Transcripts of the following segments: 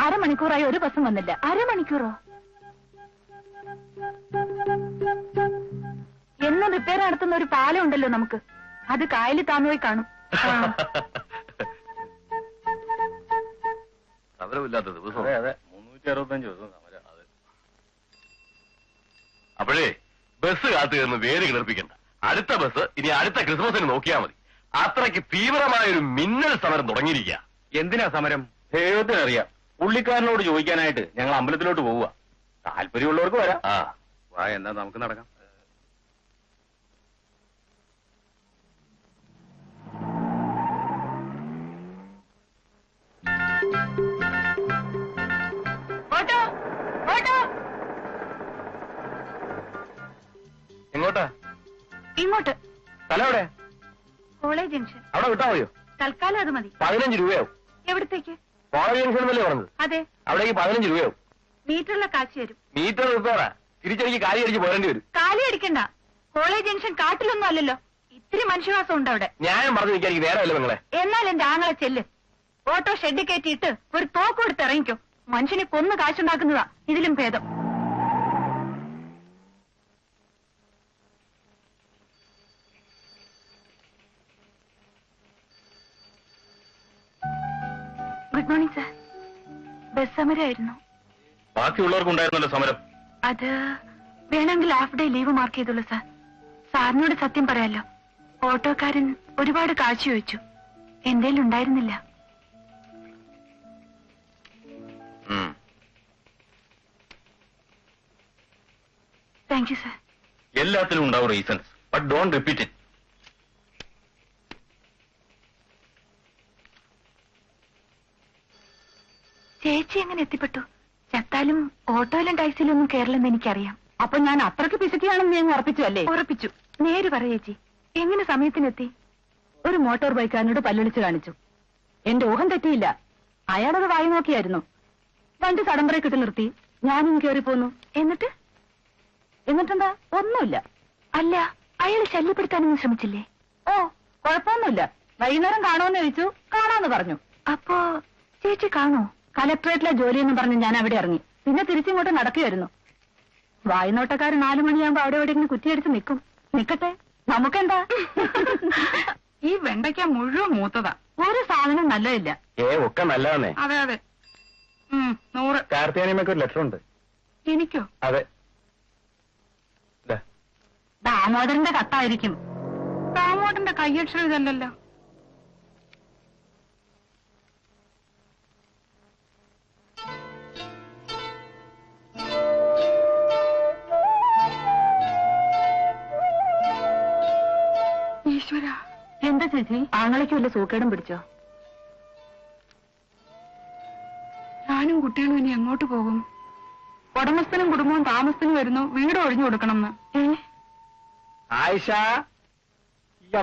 അരമണിക്കൂറായി ഒരു ബസ്സും വന്നില്ല. അരമണിക്കൂറോ? എന്നും റിപ്പയർ നടത്തുന്ന ഒരു പാലം ഉണ്ടല്ലോ നമുക്ക്. അത് കായലിൽ താന്നുപോയി കാണും. സമരമില്ലാത്ത ദിവസം. അതെ അതെ. മുന്നൂറ്റി അറുപത്തഞ്ച് ദിവസം സമരം അതെ. അപ്പോഴേ ബസ് കാത്തു കയറുന്ന വേര് കിളർപ്പിക്കണ്ട. അടുത്ത ബസ് ഇനി അടുത്ത ക്രിസ്മസിന് നോക്കിയാൽ മതി. അത്രയ്ക്ക് തീവ്രമായ ഒരു മിന്നൽ സമരം തുടങ്ങിയിരിക്കുക. എന്തിനാ സമരം? ദൈവത്തിനറിയാം പുള്ളിക്കാരനോട് ചോദിക്കാനായിട്ട് ഞങ്ങൾ അമ്പലത്തിലോട്ട് പോവുക. താല്പര്യമുള്ളവർക്ക് വരാം. ആ. വാ എന്നാ നമുക്ക് നടക്കാം. സ്ഥലം എവിടെ? College junction. അവിടെ വിട്ടാ മതിയോ? തൽക്കാലം അത് മതി. പതിനഞ്ച് രൂപയാവും. എവിടത്തേക്ക്? കോളേജ് ജംഗ്ഷൻ എന്നല്ലേ പറഞ്ഞത്? അതെ. അവിടേക്ക് പതിനഞ്ച് രൂപയാവും. മീറ്ററുള്ള കാശ് തരും. മീറ്റർ റിപ്പയറാ തിരിച്ചടിക്ക് കാലി അടിച്ച് പോരേണ്ടി വരും. കാലി അടിക്കണ്ട. കോളേജ് ജംഗ്ഷൻ കാട്ടിലൊന്നും അല്ലല്ലോ. ഇത്തിരി മനുഷ്യവാസം ഉണ്ട് അവിടെ. ന്യായം പറഞ്ഞു നിൽക്കാൻ എനിക്ക് നേരമല്ല നിങ്ങളെ എന്നാൽ എന്റെ ആങ്ങളെ ചെല്ല്. ഓട്ടോ ഷെഡ് കയറ്റിയിട്ട് ഒരു തോക്ക് കൊടുത്ത് ഇറങ്ങിക്കോ. മനുഷ്യനെ കൊന്നു കാശുണ്ടാക്കുന്നതാ ഇതിലും ഭേദം. Good morning sir. ബസ് സമരമായിരുന്നു ബാക്കിയുള്ളവർക്കുണ്ടായിരുന്നല്ലോ സമരം. അത് വേണമെങ്കിൽ ഹാഫ് ഡേ ലീവ് മാർക്ക് ചെയ്തുള്ളൂ സാർ. സാറിനോട് സത്യം പറയാലോ ഓട്ടോക്കാരൻ ഒരുപാട് കാഴ്ച ചോദിച്ചു എന്തേലും ഉണ്ടായിരുന്നില്ല. Thank you sir. എല്ലാത്തിലും ഉണ്ടാവും reasons but don't repeat it. ചേച്ചി എങ്ങനെ എത്തിപ്പെട്ടു? ചത്താലും ഓട്ടോയിലും ടാക്സിയിലും ഒന്നും കേരളം എനിക്കറിയാം. അപ്പൊ ഞാൻ അത്രയ്ക്ക് പിശുക്കിയാണെന്ന് ഞാൻ ഉറപ്പിച്ചു അല്ലേ? ഉറപ്പിച്ചു. നേര് പറ ചേച്ചി. എങ്ങനെ സമയത്തിനെത്തി? ഒരു മോട്ടോർ ബൈക്കാരനോട് പല്ലൊളിച്ചു കാണിച്ചു. എന്റെ ഊഹം തെറ്റിയില്ല. അയാളത് വായി നോക്കിയായിരുന്നു. വണ്ടി സഡൻ കിട്ടി നിർത്തി. ഞാനും കയറി പോന്നു. എന്നിട്ട്? എന്നിട്ടെന്താ? ഒന്നുമില്ല. അല്ല അയാൾ ശല്യപ്പെടുത്താനൊന്നും ശ്രമിച്ചില്ലേ? ഓ കുഴപ്പമൊന്നുമില്ല. വൈകുന്നേരം കാണുമെന്ന് ചോദിച്ചു. കാണാന്ന് പറഞ്ഞു. അപ്പോ ചേച്ചി കാണോ കലക്ടറേറ്റിലെ ജോലിയെന്ന് പറഞ്ഞ് ഞാൻ അവിടെ ഇറങ്ങി. പിന്നെ തിരിച്ചിങ്ങോട്ട് നടക്കുകയായിരുന്നു. വായുനോട്ടക്കാരൻ നാലു മണിയാകുമ്പോ അവിടെ എവിടെയെങ്കിലും കുറ്റിയടിച്ച് നിൽക്കും. നിക്കട്ടെ നമുക്കെന്താ? ഈ വെണ്ടയ്ക്ക മുഴുവൻ മൂത്തതാ. ഒരു സാധനം നല്ലതില്ല. ഏ ഒക്കെ നല്ലതാണേ അതെ അതെ. ഉം, നൂറ്. കാർത്തിയാനിയമ്മക്ക് ഒരു ലെറ്റർ ഉണ്ട് എനിക്കോ? അതെ. ദാ. ദാമോദരന്റെ കത്തായിരിക്കും. ദാമോദരന്റെ കയ്യക്ഷരം ഇതല്ലല്ലോ. ആങ്ങളയ്ക്ക് വല്ല സൂക്കേടും പിടിച്ചോ? ഞാനും കുട്ടികളും ഇനി എങ്ങോട്ട് പോകും? ഉടമസ്ഥനും കുടുംബവും താമസത്തിന് വരുന്നു. വീട് ഒഴിഞ്ഞു കൊടുക്കണം എന്ന് ആയിഷ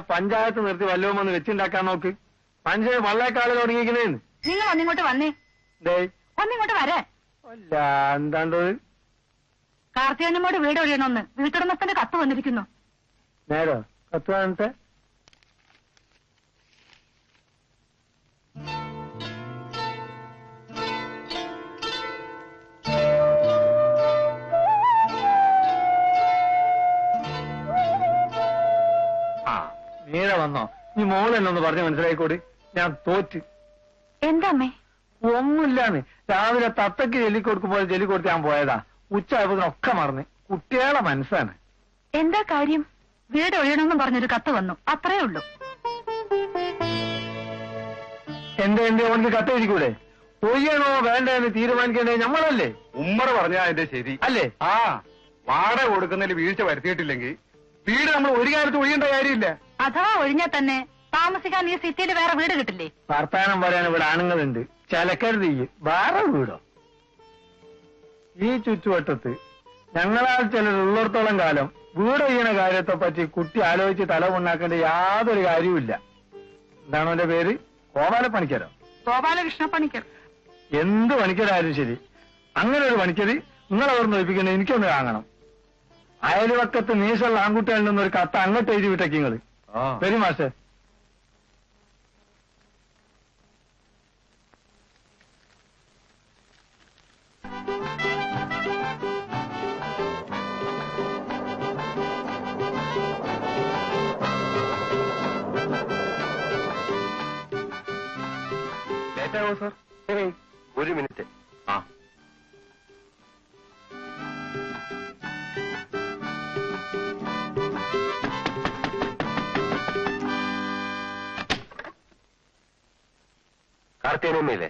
പഞ്ചായത്ത് നിർത്തി വല്ലവും ഒന്ന് വെച്ചുണ്ടാക്കാൻ നോക്ക്. പഞ്ചായത്ത് വള്ളേക്കാളിൽ തുടങ്ങിയിരിക്കുന്നേന്ന് നിങ്ങൾ ഒന്നിങ്ങോട്ട് വന്നേ. ഒന്നിങ്ങോട്ട് വരേ. അല്ല എന്താണ്ടത്? കാർത്തികണ്ണമ്മോട് വീട് ഒഴിയണമെന്ന്. വീട്ടുടമസ്ഥന്റെ കത്ത് വന്നിരിക്കുന്നു. നേരോ? കത്ത് വാങ്ങിട്ട് വന്നോ? നീ മോളെന്നൊന്ന് പറഞ്ഞു മനസ്സിലായിക്കോടി. ഞാൻ തോറ്റ്. എന്താ അമ്മേ ഒന്നുമില്ലാന്ന്. രാവിലെ തത്തക്ക് ജെല്ലി കൊടുക്കുമ്പോൾ ജെല്ലി കൊടുത്ത് ഞാൻ പോയതാ. ഉച്ചയായപ്പോഴൊക്കെ മറന്ന്. കുട്ടികളെ മനസ്സാണ്. എന്താ കാര്യം? വീട് ഒഴിയണമെന്ന് പറഞ്ഞൊരു കത്ത് വന്നു. അത്രേ ഉള്ളൂ. എന്റെ എന്റെ ഓനക്ക് കത്തെഴുതിക്കൂടെ ഒഴിയണോ വേണ്ട എന്ന് തീരുമാനിക്കണ്ടേ ഞമ്മളല്ലേ? ഉമ്മറ പറഞ്ഞാ അതിന്റെ ശരി. അല്ലേ? ആ വാടക കൊടുക്കുന്നതിൽ വീഴ്ച വരുത്തിയിട്ടില്ലെങ്കിൽ വീട് നമ്മൾ ഒരു കാലത്ത് ഒഴിയേണ്ട കാര്യമില്ല. അഥവാ ഒഴിഞ്ഞാൽ തന്നെ താമസിക്കാൻ ഈ സിറ്റിയിൽ വേറെ വീട് കിട്ടില്ലേ? വർത്താനം പറയാൻ ഇവിടെ ആണുങ്ങളുണ്ട്. ചലക്കരുത് വേറെ വീടോ? ഈ ചുറ്റുവട്ടത്ത് ഞങ്ങളാൽ ചിലരുള്ളിടത്തോളം കാലം വീട് ചെയ്യുന്ന കാര്യത്തെ പറ്റി കുട്ടി ആലോചിച്ച് തല ഉണ്ടാക്കേണ്ട യാതൊരു കാര്യവുമില്ല. എന്താണ് എന്റെ പേര്? ഗോപാല പണിക്കരോ ഗോപാലകൃഷ്ണ പണിക്കർ എന്ത് പണിക്കരായാലും ശരി. അങ്ങനെ ഒരു പണിക്കരി നിങ്ങൾ ഓർമ്മ ഒഴിപ്പിക്കുന്നത് എനിക്കൊന്ന് കാണണം അയൽവക്കത്ത് നീശുള്ള ആൺകുട്ടികളിൽ നിന്നൊരു കത്ത് അങ്ങോട്ട് എഴുതി വിട്ടേക്ക് നിങ്ങൾ വരും മാഷേ. ഒരു മിനിറ്റ്. കാർത്തിയനമ്മയില്ലേ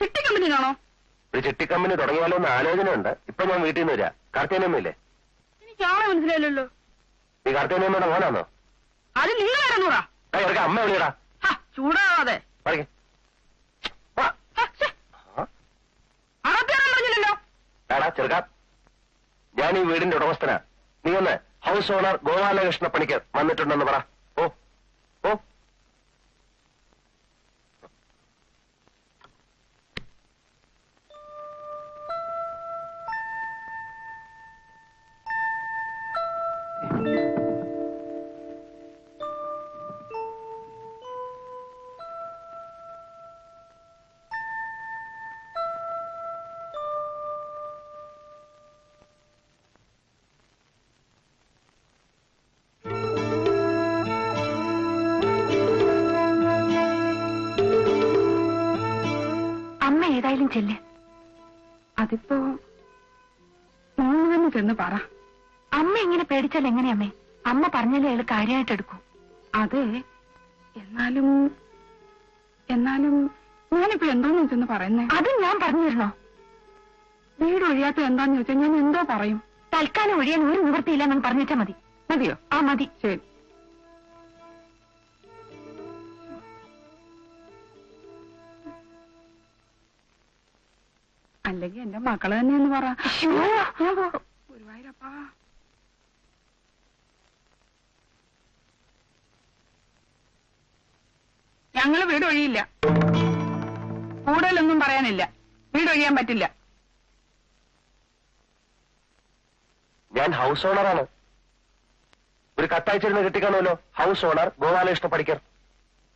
ചിട്ടി കമ്പനിയിലാണോ ഒരു ചിട്ടിക്കമ്പനി തുടങ്ങിയാലോ എന്ന് ആലോചനയുണ്ട്. ഇപ്പൊ ഞാൻ വീട്ടിൽ നിന്ന് വരാ. കാർത്തിയനമ്മയില്ലേ എനിക്ക് ആളെ മനസ്സിലായില്ലല്ലോ. നീ കാർത്തിയനമ്മയുടെ മോനാണോ? അത് നിങ്ങൾ ആ ഇറക്കാം അമ്മ വിളിയടാ ചൂടാവാതെ. പറയേ അകത്തേറാൻ പറഞ്ഞില്ലല്ലോ. എടാ ചെറുക്ക. ഞാൻ ഈ വീടിന്റെ ഉടമസ്ഥനാ. നീ ഒന്ന് ഹൗസ് ഓണർ ഗോപാലകൃഷ്ണ പണിക്കർ വന്നിട്ടുണ്ടെന്ന് പറ. ചെന്ന് പറ. അമ്മ ഇങ്ങനെ പേടിച്ചാൽ എങ്ങനെയമ്മേ അമ്മ? പറഞ്ഞാലേ അയാൾ കാര്യമായിട്ട് എടുക്കൂ. അതെ. എന്നാലും എന്നാലും ഞാനിപ്പോ എന്താന്ന് വെച്ചെന്ന് പറയുന്നേ? അത് ഞാൻ പറഞ്ഞിരുന്നോ? വീട് ഒഴിയാത്ത എന്താന്ന് ചോദിച്ചാൽ ഞാൻ എന്തോ പറയും. തൽക്കാലം ഒഴിയാൻ ഒരു നിവൃത്തിയില്ലെന്ന് പറഞ്ഞിട്ടാ മതി. മതിയോ? ആ മതി. ശരി. അല്ലെങ്കിൽ എന്റെ മക്കൾ തന്നെയെന്ന് പറ. ശ്ശോ. ഞങ്ങൾ വീട് ഒഴിയില്ല. കൂടുതലൊന്നും പറയാനില്ല. വീട് ഒഴിയാൻ പറ്റില്ല. ഞാൻ ഹൗസ് ഓണറാണ്. ഒരു കത്തയച്ചിരുന്ന് കിട്ടിക്കാണുമല്ലോ? House owner Gopalakrishna Panicker.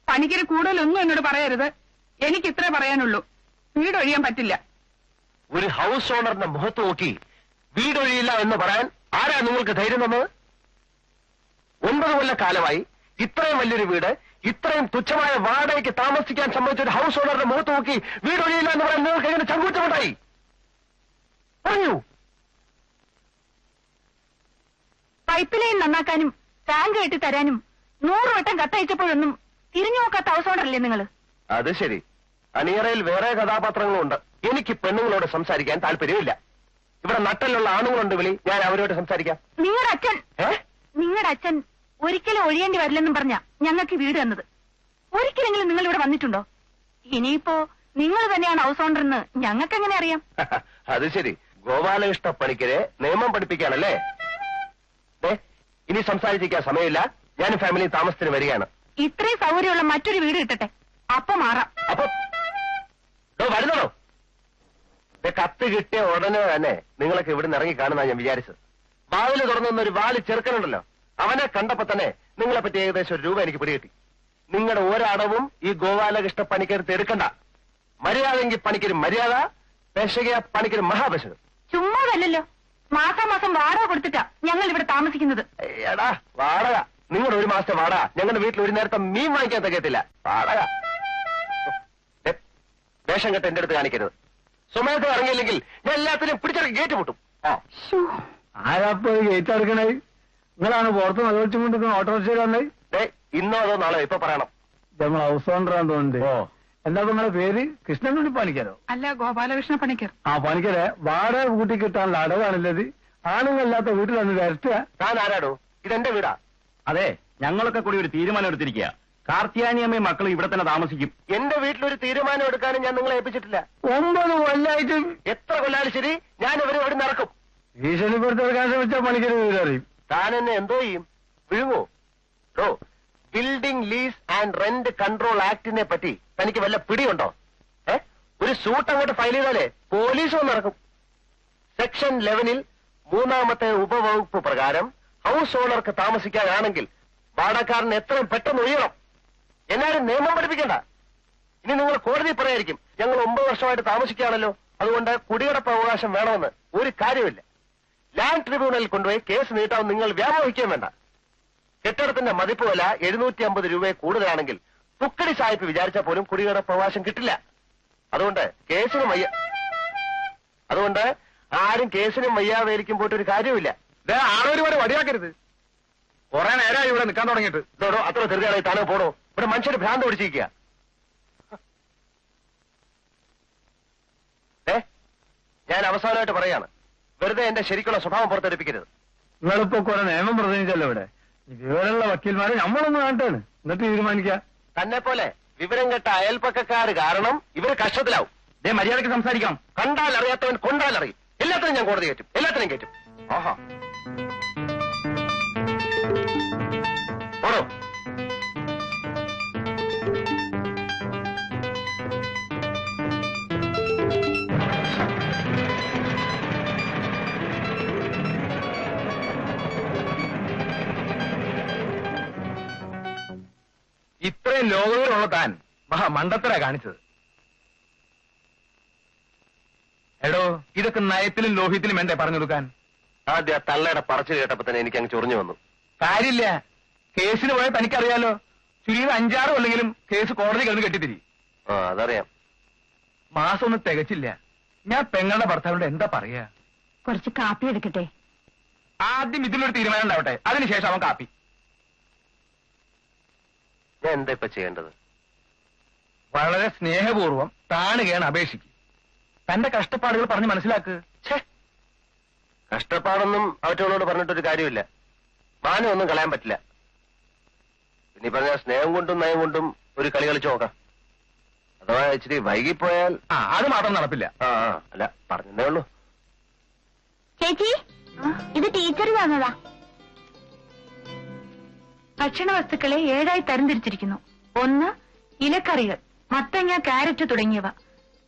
Panicker കൂടുതലൊന്നും എന്നോട് പറയരുത്. എനിക്ക് ഇത്രേ പറയാനുള്ളൂ. വീട് ഒഴിയാൻ പറ്റില്ല. ഒരു ഹൗസ് ഓണറിന്റെ മുഖത്ത് നോക്കി വീടൊഴിയില്ല എന്ന് പറയാൻ ആരാ നിങ്ങൾക്ക് ധൈര്യം തന്നത്? ഒൻപത് കൊല്ലക്കാലമായി ഇത്രയും വലിയൊരു വീട് ഇത്രയും തുച്ഛമായ വാടകയ്ക്ക് താമസിക്കാൻ സംബന്ധിച്ച ഒരു ഹൗസ് ഓണറുടെ മുഖത്ത് നോക്കി വീടൊഴിയില്ല എന്ന് പറയാൻ നിങ്ങൾക്ക് എങ്ങനെ ചങ്കൂറ്റമുണ്ടായി? പറയൂ പൈപ്പ് ലൈൻ നന്നാക്കാനും ടാങ്ക് കെട്ടി തരാനും നൂറ് വട്ടം കത്തയച്ചപ്പോഴൊന്നും തിരിഞ്ഞു നോക്കാത്ത ഹൗസ് ഓണറല്ലേ നിങ്ങൾ അത് ശരി. അണിയറയിൽ വേറെ കഥാപാത്രങ്ങളുണ്ട്. എനിക്ക് പെണ്ണുങ്ങളോട് സംസാരിക്കാൻ താല്പര്യമില്ല. ഇവിടെ നട്ടലുള്ള ആണുങ്ങളുണ്ട് വിളി. ഞാൻ അവരോട് സംസാരിക്കാം. നിങ്ങളുടെ അച്ഛൻ ഏ? നിങ്ങളുടെ അച്ഛൻ ഒരിക്കലും ഒഴിയേണ്ടി വരില്ലെന്നും പറഞ്ഞ ഞങ്ങൾക്ക് വീട് തന്നത്. ഒരിക്കലെങ്കിലും നിങ്ങൾ ഇവിടെ വന്നിട്ടുണ്ടോ? ഇനിയിപ്പോ നിങ്ങൾ തന്നെയാണ് ഹൗസ് ഓണർ എന്ന് ഞങ്ങൾക്ക് എങ്ങനെ അറിയാം അത് ശരി. ഗോപാലകൃഷ്ണ പണിക്കരെ നിയമം പഠിപ്പിക്കാണല്ലേ ദേ, ഇനി സംസാരിച്ചിരിക്കാൻ സമയമില്ല. ഞാൻ ഫാമിലി താമസത്തിന് വരികയാണ്. ഇത്രയും സൗകര്യമുള്ള മറ്റൊരു വീട് കിട്ടട്ടെ. അപ്പൊ മാറാം. അപ്പൊ വരുന്നോ കത്ത് കിട്ടിയ ഉടനെ തന്നെ നിങ്ങളൊക്കെ ഇവിടുന്ന് ഇറങ്ങി കാണുന്ന ഞാൻ വിചാരിച്ചത്. ബാവിൽ തുറന്നു ഒരു വാലി ചെറുക്കനുണ്ടല്ലോ. അവനെ കണ്ടപ്പോ തന്നെ നിങ്ങളെ പറ്റി ഏകദേശം ഒരു രൂപ എനിക്ക് പിടികിട്ടി. നിങ്ങളുടെ ഒരടവും ഈ ഗോപാലകൃഷ്ണ പണിക്കരുത്ത് എടുക്കണ്ട. മര്യാദയെങ്കിൽ പണിക്കൊരു മര്യാദ പെശകയ പണിക്കൊരു മഹാപെശകം. ചുമ്മാതല്ലോ മാസം മാസം വാടക കൊടുത്തിട്ടാ ഞങ്ങൾ ഇവിടെ താമസിക്കുന്നത്. എടാ വാടക. നിങ്ങളുടെ ഒരു മാസത്തെ വാടക. ഞങ്ങളുടെ വീട്ടിൽ ഒരു നേരത്തെ മീൻ വാങ്ങിക്കാൻ തികയത്തില്ല. വാടക. വേഷം കെട്ട് എന്റെ അടുത്ത് കാണിക്കരുത്. സ്വമേധം ഇറങ്ങിയില്ലെങ്കിൽ ഞാൻ എല്ലാത്തിനും പിടിച്ചിറങ്ങി ഗേറ്റ് പൊട്ടും. ആരാപ്പോ ഗേറ്റ് അടക്കണേ നിങ്ങളാണ് പുറത്ത് നിലവിളിച്ചും കൊണ്ടിരിക്കുന്ന ഓട്ടോറിക്ഷയിൽ വന്നേ. ഇന്നോ അതോ നാളെ ഇപ്പൊ പറയണം. നമ്മൾ ഹൗസ് ഓണറാന്ന് തോന്നുന്നുണ്ട്. എന്താ നിങ്ങളുടെ നിങ്ങളെ പേര്? കൃഷ്ണൻകുണ്ടി പണിക്കരോ? അല്ല ഗോപാലകൃഷ്ണ പണിക്കർ. ആ പണിക്കരെ. വാടക കൂട്ടി കിട്ടാനുള്ള അടവാണല്ലത്. ആണുങ്ങളില്ലാത്ത വീട്ടിൽ വന്ന് വരട്ടുക. ഞാൻ ആരാടോ? ഇതെന്റെ വീടാ. അതെ ഞങ്ങളൊക്കെ കൂടി ഒരു തീരുമാനം എടുത്തിരിക്കുക കാർത്തിയാനിയമ്മയും മക്കളും ഇവിടെ തന്നെ താമസിക്കും. എന്റെ വീട്ടിലൊരു തീരുമാനം എടുക്കാനും ഞാൻ നിങ്ങളെ ഏൽപ്പിച്ചിട്ടില്ല. ഒമ്പത് കൊല്ലായിട്ടും എത്ര കൊല്ലാലും ശരി ഞാൻ ഇവരെ ഇവിടെ നടക്കും. ഭീഷണിപ്പെടുത്തെടുക്കാൻ ശ്രമിച്ച വെച്ചാൽ പണിക്കരുത് അറിയും താൻ എന്നെ എന്തോ ചെയ്യും? വിഴുങ്ങോ ഓ building lease and rent control ആക്ടിനെ പറ്റി തനിക്ക് വല്ല പിടിയുണ്ടോ? ഏ? ഒരു സൂട്ട് അങ്ങോട്ട് ഫയൽ ചെയ്താലേ പോലീസ് വന്ന് ഇറക്കും സെക്ഷൻ ലെവനിൽ മൂന്നാമത്തെ ഉപവകുപ്പ് പ്രകാരം ഹൗസ് ഓണർക്ക് താമസിക്കാനാണെങ്കിൽ വാടകക്കാരൻ എത്രയും പെട്ടെന്ന് ഒഴിയണം. എന്നാലും നിയമം പഠിപ്പിക്കണ്ട. ഇനി നിങ്ങൾ കോടതി പറയായിരിക്കും ഞങ്ങൾ ഒമ്പത് വർഷമായിട്ട് താമസിക്കുകയാണല്ലോ അതുകൊണ്ട് കുടിയടപ്പ് അവകാശം വേണമെന്ന്. ഒരു കാര്യമില്ല ലാൻഡ് ട്രിബ്യൂണലിൽ കൊണ്ടുപോയി കേസ് നീട്ടാൻ നിങ്ങൾ വ്യാമോഹിക്കുകയും വേണ്ട. കെട്ടിടത്തിന്റെ മതിപ്പ് വില എഴുന്നൂറ്റി അമ്പത് രൂപയെ കൂടുതലാണെങ്കിൽ തുക്കടി സായിപ്പ് വിചാരിച്ചാൽ പോലും കുടിയടപ്പ് അവകാശം കിട്ടില്ല. അതുകൊണ്ട് കേസിനും വയ്യ അതുകൊണ്ട് ആരും കേസിനും വയ്യാവേലിക്കും പോയിട്ട് ഒരു കാര്യമില്ല ദേ ആളൊരു വരെ വടിയാക്കരുത്. കുറെ നേരമായി ഇവിടെ നിൽക്കാൻ തുടങ്ങിയിട്ട്. അത്ര ചെറുതായി താനോ പോടോ. ഇവിടെ മനുഷ്യർ ഭ്രാന്ത് പിടിച്ചിരിക്കുക ഏ ഞാൻ അവസാനമായിട്ട് പറയാണ്. വെറുതെ എന്റെ ശരിക്കുള്ള സ്വഭാവം പുറത്തെടുപ്പിക്കരുത്. നിങ്ങളിപ്പോ കുറെ നിയമം പ്രസംഗിച്ചല്ലോ ഇവിടെ. വിവരമുള്ള വക്കീൽമാരെ നമ്മളൊന്ന് കാണട്ടാണ് എന്നിട്ട് തീരുമാനിക്കാം. തന്നെ പോലെ വിവരം കെട്ട അയൽപ്പക്കാര് കാരണം ഇവർ കഷ്ടത്തിലാവും. ദേ മര്യാദയ്ക്ക് സംസാരിക്കാം. കണ്ടാൽ അറിയാത്തവൻ കൊണ്ടാൽ അറിയും. എല്ലാത്തിനും ഞാൻ കോടതി കയറ്റും. എല്ലാത്തിനും കയറ്റും. ആഹാ. പോടോ ഇത്രയും ലോകങ്ങളുള്ള താൻ മഹാ മണ്ടത്തര കാണിച്ചത്. എടോ ഇതൊക്കെ നയത്തിലും ലോഹ്യത്തിലും എന്തേ പറഞ്ഞു കൊടുക്കാൻ? ആദ്യ തള്ളയുടെ പറച്ചു കേട്ടപ്പോ തന്നെ എനിക്ക് അങ്ങ് ചൊറിഞ്ഞു വന്നു. കാര്യമില്ല. കേസിന് പോയാൽ തനിക്കറിയാലോ. ചുരുങ്ങിയത് അഞ്ചാറ് കൊല്ലെങ്കിലും കേസ് കോടതി കിടന്ന് കെട്ടിത്തിരി. ആ അതറിയാം. മാസം ഒന്നും തികച്ചില്ല. ഞാൻ പെങ്ങളുടെ ഭർത്താവിനോട് എന്താ പറയാ? കുറച്ച് കാപ്പി എടുക്കട്ടെ. ആദ്യം ഇതിലൊരു തീരുമാനം ഉണ്ടാവട്ടെ. അതിനുശേഷം അവൻ കാപ്പി. ഞാൻ എന്താ ഇപ്പൊ ചെയ്യേണ്ടത്? വളരെ സ്നേഹപൂർവം താണുകയാണ് അപേക്ഷിക്കും. തന്റെ കഷ്ടപ്പാടുകൾ പറഞ്ഞ് മനസ്സിലാക്ക്. ഛേ! കഷ്ടപ്പാടൊന്നും അവറ്റോളോട് പറഞ്ഞിട്ടൊരു കാര്യമില്ല. മാനം ഒന്നും കളയാൻ പറ്റില്ല. ഇനി പറഞ്ഞ സ്നേഹം കൊണ്ടും നയം കൊണ്ടും ഒരു കളി കളിച്ചു നോക്കാം. അഥവാ ഇച്ചിരി വൈകിപ്പോയാൽ ആ അത് മാത്രം നടപ്പില്ല. ആ ആ, അല്ല പറഞ്ഞതേ ഉള്ളൂ. ചേച്ചി ഇത് ടീച്ചർ തന്നതാ. ഭക്ഷണ വസ്തുക്കളെ ഏഴായി തരംതിരിച്ചിരിക്കുന്നു. ഒന്ന് ഇലക്കറികൾ മത്തങ്ങ കാരറ്റ് തുടങ്ങിയവ.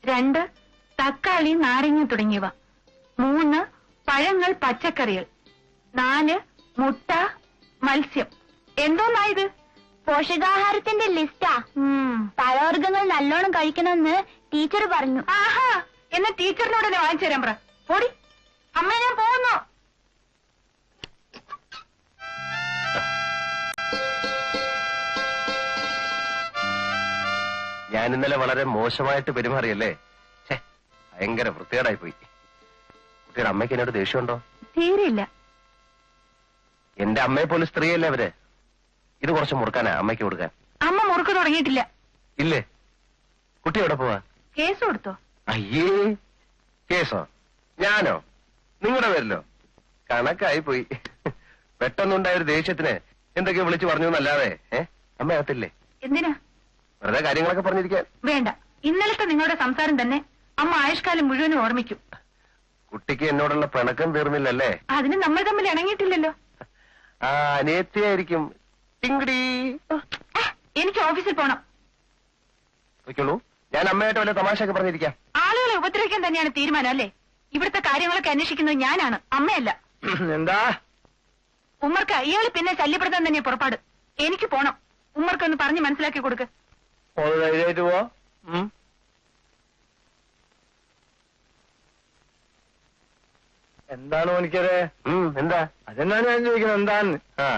രണ്ട് തക്കാളി നാരങ്ങ തുടങ്ങിയവ. മൂന്ന് പഴങ്ങൾ പച്ചക്കറികൾ. നാല് മുട്ട മത്സ്യം. എന്തോന്നായത്? പോഷകാഹാരത്തിന്റെ ലിസ്റ്റാ. പഴവർഗങ്ങൾ നല്ലോണം കഴിക്കണമെന്ന് ടീച്ചർ പറഞ്ഞു. ആഹാ എന്നാ ടീച്ചറിനോട് തന്നെ വാങ്ങിച്ചു തരാൻ പറ. പോടി. അമ്മ ഞാൻ ഞാൻ ഇന്നലെ വളരെ മോശമായിട്ട് പെരുമാറിയല്ലേ? ഭയങ്കര വൃത്തികേടായി പോയി കുട്ടിയുടെ അമ്മയ്ക്ക് എന്നോട് ദേഷ്യമുണ്ടോ? തീരെയില്ല. എന്റെ അമ്മയെ പോലെ സ്ത്രീയല്ലേ അവർ? ഇത് കുറച്ച് മുറുക്കാനാ അമ്മയ്ക്ക് കൊടുക്കാൻ. അമ്മ മുറുക്ക് തുടങ്ങിയിട്ടില്ല. ഇല്ലേ? കുട്ടി എവിടെ പോവാ? കേസ് കൊടുത്തോ? അയ്യേ കേസോ? ഞാനോ? നിങ്ങളുടെ പേരിലോ? കണക്കായി പോയി പെട്ടെന്നുണ്ടായ ഒരു ദേഷ്യത്തിന് എന്തൊക്കെ വിളിച്ചു പറഞ്ഞു എന്നല്ലാതെ ഏ? അമ്മ അകത്തില്ലേ എന്തിനാ? വെറുതെ കാര്യങ്ങളൊക്കെ പറഞ്ഞിരിക്കാൻ. വേണ്ട. ഇന്നലത്തെ നിങ്ങളുടെ സംസാരം തന്നെ അമ്മ ആയുഷ്കാലം മുഴുവനും ഓർമ്മിക്കും. കുട്ടിക്ക് എന്നോടുള്ള പിണക്കം തീർന്നില്ലല്ലേ? അതിന് നമ്മൾ തമ്മിൽ ഇണങ്ങിയിട്ടില്ലല്ലോ. ആ അനിയത്തിയായിരിക്കും. ടിങ്കിടി. എനിക്ക് ഓഫീസിൽ പോണം. വെക്കുള്ളൂ ഞാൻ അമ്മയായിട്ട് വല്ല തമാശയൊക്കെ പറഞ്ഞിരിക്കാം. ആളുകളെ ഉപദ്രവിക്കാൻ തന്നെയാണ് തീരുമാനം അല്ലേ? ഇവിടുത്തെ കാര്യങ്ങളൊക്കെ അന്വേഷിക്കുന്നത് ഞാനാണ് അമ്മയല്ല. എന്താ? ഉമ്മർക്ക് ഇയാൾ പിന്നെ ശല്യപ്പെടുത്താൻ തന്നെ പുറപ്പാട്. എനിക്ക് പോണം. ഉമ്മർക്കൊന്ന് പറഞ്ഞ് മനസ്സിലാക്കി കൊടുക്ക്. ഓ ധൈര്യമായിട്ട് പോവാ. എന്താണ് മണിക്കരെ എന്താ? അതെന്നാണ് ഞാൻ ചോദിക്കുന്നത്? എന്താണ്? ആ.